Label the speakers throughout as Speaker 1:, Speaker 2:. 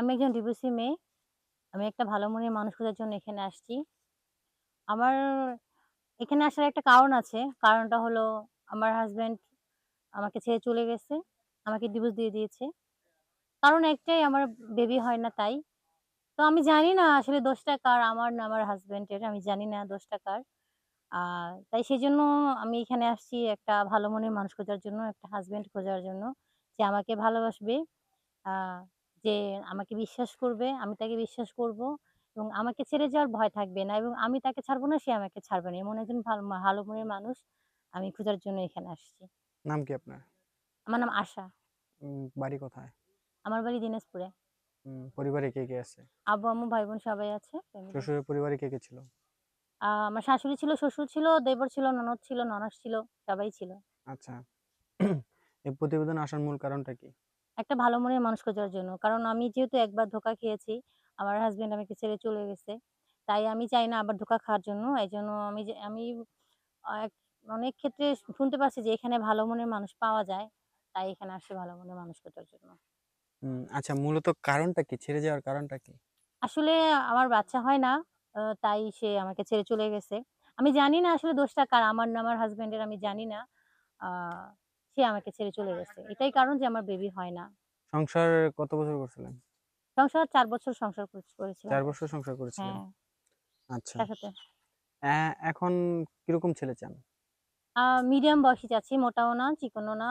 Speaker 1: আমি একজন ডিভোর্সি মেয়ে। আমি একটা ভালো মনের মানুষ খোঁজার জন্য এখানে আসছি। আমার এখানে আসার একটা কারণ আছে। কারণটা হলো আমার হাজব্যান্ড আমাকে ছেড়ে চলে গেছে। আমাকে ডিভোর্স দিয়ে দিয়েছে। কারণ একটাই আমার বেবি হয় না তাই। তো আমি জানি না আসলে দোষটা কার আমার না আমার হাজব্যান্ডের আমি জানি না দোষটা কার। তাই সেজন্য আমি এখানে আসছি একটা ভালো মনের মানুষ খোঁজার জন্য, একটা হাজব্যান্ড খোঁজার জন্য। যে আমাকে ভালোবাসবে, যে আমাকে বিশ্বাস করবে, আমি তাকে বিশ্বাস করব এবং আমাকে ছেড়ে যাওয়ার ভয় থাকবে না এবং আমি তাকে ছাড়বো না, সে আমাকে ছাড়বে না। এমন একজন ভালো ভালো মনের মানুষ আমি খোঁজার জন্য এখানে আসছি।
Speaker 2: নাম কি আপনার?
Speaker 1: আমার নাম আশা।
Speaker 2: বাড়ি কোথায়?
Speaker 1: আমার বাড়ি দিনাজপুরে।
Speaker 2: পরিবারে কে, কে আছে?
Speaker 1: আব্বু, আম্মু, ভাই-বোন সবাই আছে।
Speaker 2: শ্বশুরের পরিবারে কে, কে ছিল?
Speaker 1: আমার শাশুড়ি ছিল, শ্বশুর ছিল, দেবর ছিল, ননদ ছিল, ননাস ছিল, সবাই ছিল।
Speaker 2: আচ্ছা। এই প্রতিবেদনে আসার মূল কারণটা কি?
Speaker 1: একটা ভালো মনের মানুষ খোঁজার জন্য। কারণ আমি যেহেতু একবার ধোঁকা খেয়েছি, আমার হাসব্যান্ড আমাকে ছেড়ে চলে গেছে। তাই আমি চাই না আবার ধোঁকা খাওয়ার জন্য। এজন্য আমি যে আমি এক অনেক ক্ষেত্রে শুনতে পারছি যে এখানে ভালো মনের মানুষ পাওয়া যায়। তাই এখানে আসছি ভালো মনের মানুষ খোঁজার জন্য।
Speaker 2: আচ্ছা মূলত কারণটা কি? ছেড়ে যাওয়ার কারণটা কি?
Speaker 1: আসলে আমার বাচ্চা হয় না। তাই সে আমাকে ছেড়ে চলে গেছে। আমি জানি না আসলে দোষটা কার, আমার না আমার হাসব্যান্ডের আমি জানি না। আ সে আমাকে ছেড়ে চলে গেছে। এটাই কারণ যে আমার বেবি হয় না।
Speaker 2: সংসার কত বছর করছিলেন?
Speaker 1: সংসার ৪ বছর সংসার কর করেছিলাম।
Speaker 2: ৪ বছর সংসার করেছিলেন?
Speaker 1: হ্যাঁ,
Speaker 2: আচ্ছা।
Speaker 1: তার সাথে।
Speaker 2: এখন কীরকম ছেলে চান?
Speaker 1: মিডিয়াম বয়সী চাচ্ছি, মোটাও না, চিকনও না,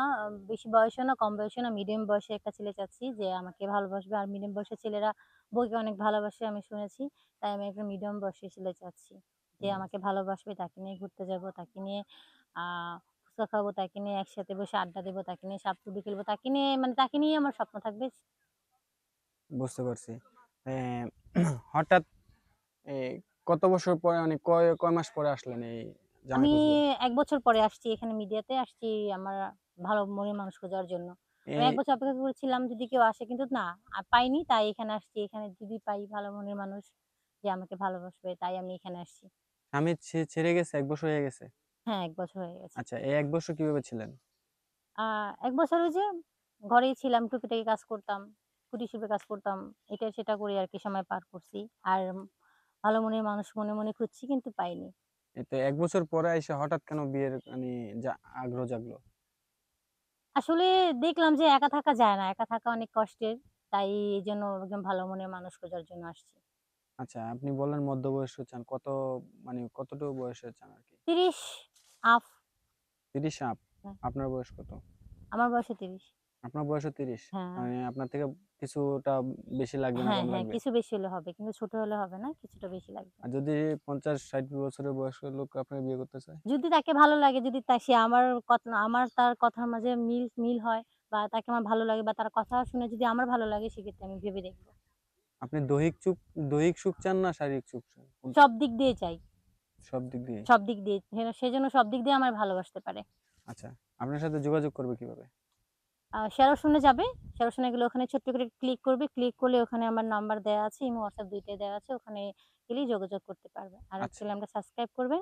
Speaker 1: বেশি বয়সও না, কম বয়সও না, মিডিয়াম বয়সে একটা ছেলে চাচ্ছি যে আমাকে ভালোবাসবে। আর মিডিয়াম বয়সের ছেলেরা বউকে অনেক ভালোবাসে আমি শুনেছি। তাই আমি একটা মিডিয়াম বয়সের ছেলে চাচ্ছি। যে আমাকে ভালোবাসবে, তাকে নিয়ে ঘুরতে যাব, তাকে নিয়ে ফুচকা খাব, তাকে নিয়ে একসাথে বসে আড্ডা দেবো, তাকে নিয়ে সাপলুডো খেলব, তাকে নিয়ে মানে তাকে নিয়েই আমার স্বপ্ন থাকবে।
Speaker 2: বুঝতে পারছি। হঠাৎ কত বছর পরে মানে কয়, কয় মাস পরে আসলেন এই
Speaker 1: আমি? ১ বছর পরে আসছি এখানে মিডিয়াতে আসছি আমার ভালো মনের মানুষ খোঁজার জন্য। আমি ১ বছর অপেক্ষা করেছিলাম যদি কেউ আসে কিন্তু না, পাইনি তাই এখানে আসছি। এখানে যদি পাই ভালো মনের মানুষ যে আমাকে ভালোবাসবে তাই আমি এখানে আসছি।
Speaker 2: ছে ছেড়ে গেছে ১ বছর হয়ে গেছে?
Speaker 1: হ্যাঁ, এক বছর হয়ে গেছে।
Speaker 2: আচ্ছা এই ১ বছর কীভাবে ছিলেন?
Speaker 1: আ ১ বছর ওই যে ঘরেই ছিলাম, টুকিটাকি কাজ করতাম, কুটির শিল্পে কাজ করতাম। এটা সেটা করে আরকি সময় পার করছি। আর ভালো মনের মানুষ মনে, মনে খুঁজছি কিন্তু পাইনি।
Speaker 2: এতে ১ বছর পরে আইসা হঠাৎ কেন বিয়ের মানে আগ্রহ জাগলো?
Speaker 1: আসলে দেখলাম যে একা থাকা যায় না। একা থাকা অনেক কষ্টের। তাই এজন্য একজন ভালো মনের মানুষ খোঁজার জন্য আসছি।
Speaker 2: আচ্ছা আপনি বললেন মধ্যবয়স্ক চান। কত মানে কতটুকু বয়সের চান আরকি?
Speaker 1: ৩০ আপ
Speaker 2: ৩০ আপ?
Speaker 1: হ্যাঁ।
Speaker 2: আপনার বয়স কত?
Speaker 1: আমার বয়সে ৩০
Speaker 2: আপনার বয়সও ৩০?
Speaker 1: হ্যাঁ।
Speaker 2: মানে আপনার থেকে কিছুটা বেশি লাগবে না
Speaker 1: হ্যাঁ, হ্যাঁ, কিছু বেশি হলে হবে। কিন্তু ছোট হলে হবে না, কিছুটা বেশি লাগবে।
Speaker 2: আর যদি ৫০-৬০ বছরের বয়স্ক লোক আপনাকে বিয়ে করতে চায়?
Speaker 1: যদি তাকে ভালো লাগে, যদি তা সে আমার কত আমার তার কথার মাঝে মিল মিল হয় বা তাকে আমার ভালো লাগে বা তার কথা শুনে যদি আমার ভালো লাগে সেক্ষেত্রে আমি ভেবে দেখব
Speaker 2: আপনি দৈহিক চুক দৈহিক সুখ চান না শারীরিক সুখ চান?
Speaker 1: সব দিক দিয়ে চাই।
Speaker 2: সব দিক দিয়ে?
Speaker 1: সব দিক দিয়ে। সেজন্য সব দিক দিয়ে আমায় ভালোবাসতে পারে।
Speaker 2: আচ্ছা। আপনার সাথে যোগাযোগ করবে কীভাবে?
Speaker 1: শেয়ার যাবে। শেয়ার গেলে ওখানে ছোট্ট করে ক্লিক করবে। ক্লিক করলে ওখানে আমার নাম্বার দেয়া আছে। ইমো, হোয়াটসঅ্যাপ ২ টাই দেওয়া আছে। ওখানে গেলেই যোগাযোগ করতে পারবে। আর
Speaker 2: আচ্ছা।
Speaker 1: চ্যানেলটা সাবস্ক্রাইব করবেন।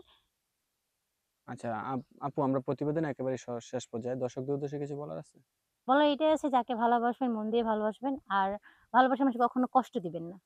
Speaker 2: আচ্ছা আপু আমরা প্রতিবেদনে একেবারে শেষ পর্যায়ে দর্শকদের উদ্দেশ্যে কিছু বলার আছে?
Speaker 1: বলার এটাই আছে যাকে ভালোবাসবেন মন দিয়ে ভালোবাসবেন। আর ভালোবাসার মানুষকে কখনো কষ্ট দিবেন না।